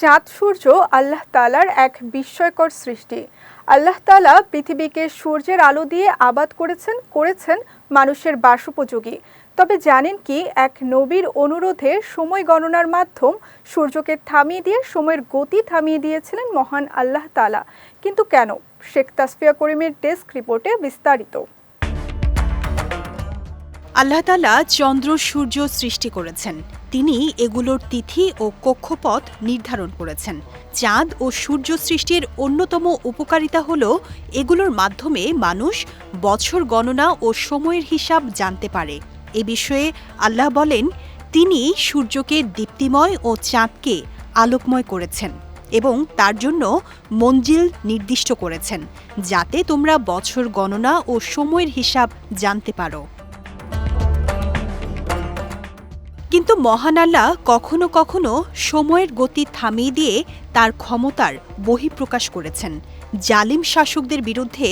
চাঁদ সূর্য আল্লাহ তালার এক বিস্ময়কর সৃষ্টি। আল্লাহ তালা পৃথিবীকে সূর্যের আলো দিয়ে আবাদ করেছেন করেছেন মানুষের বাসোপযোগী। তবে জানেন কি, এক নবীর অনুরোধে সময় গণনার মাধ্যম সূর্যকে থামিয়ে দিয়ে সময়ের গতি থামিয়ে দিয়েছিলেন মহান আল্লাহ তালা কিন্তু কেন? শেখ তাসফিয়া করিমের ডেস্ক রিপোর্টে বিস্তারিত। আল্লাহ তালা চন্দ্র, সূর্য সৃষ্টি করেছেন। তিনি এগুলোর তিথি ও কক্ষপথ নির্ধারণ করেছেন। চাঁদ ও সূর্য সৃষ্টির অন্যতম উপকারিতা হল এগুলোর মাধ্যমে মানুষ বছর গণনা ও সময়ের হিসাব জানতে পারে। এ বিষয়ে আল্লাহ বলেন, তিনি সূর্যকে দীপ্তিময় ও চাঁদকে আলোকময় করেছেন এবং তার জন্য মঞ্জিল নির্দিষ্ট করেছেন, যাতে তোমরা বছর গণনা ও সময়ের হিসাব জানতে পারো। কিন্তু মহান আল্লাহ কখনো কখনো সময়ের গতি থামিয়ে দিয়ে তার ক্ষমতার বহিঃপ্রকাশ করেছেন। জালিম শাসকদের বিরুদ্ধে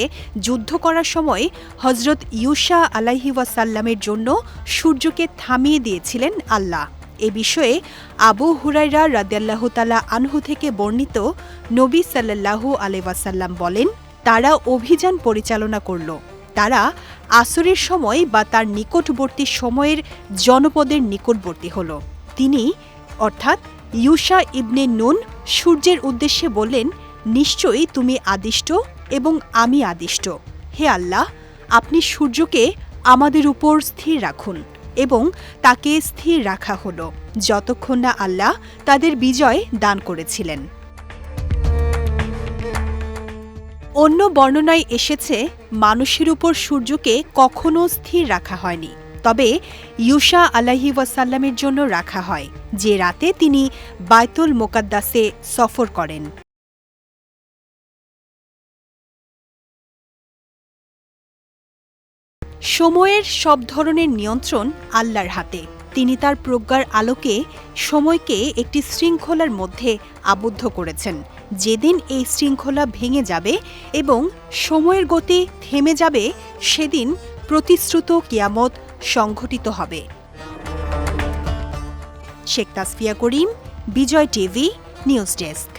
যুদ্ধ করার সময় হজরত ইউসা আলাহি ওয়াসাল্লামের জন্য সূর্যকে থামিয়ে দিয়েছিলেন আল্লাহ। এ বিষয়ে আবু হুরাইরা রাদিয়াল্লাহ তালা আনহু থেকে বর্ণিত নবী সাল্লাল্লাহু আলাইসাল্লাম বলেন, তারা অভিযান পরিচালনা করল। তারা আসরের সময় বা তার নিকটবর্তী সময়ের জনপদের নিকটবর্তী হল। তিনি, অর্থাৎ ইউসা ইবনে নুন, সূর্যের উদ্দেশ্যে বললেন, নিশ্চয়ই তুমি আদিষ্ট এবং আমি আদিষ্ট। হে আল্লাহ, আপনি সূর্যকে আমাদের উপর স্থির রাখুন এবং তাকে স্থির রাখা হল, যতক্ষণ না আল্লাহ তাদের বিজয় দান করেছিলেন। অন্য বর্ণনায় এসেছে, মানুষের উপর সূর্যকে কখনো স্থির রাখা হয়নি, তবে ইউসা আলাহি ওয়াসাল্লামের জন্য রাখা হয়, যে রাতে তিনি বায়তুল মোকাদ্দাসে সফর করেন। সময়ের সব ধরনের নিয়ন্ত্রণ আল্লাহর হাতে। তিনি তার প্রজ্ঞার আলোকে সময়কে একটি শৃঙ্খলার মধ্যে আবদ্ধ করেছেন। যেদিন এই শৃঙ্খলা ভেঙে যাবে এবং সময়ের গতি থেমে যাবে, সেদিন প্রতিশ্রুত কিয়ামত সংঘটিত হবে। Sheikh Tasfia Karim, Bijoy TV, news desk.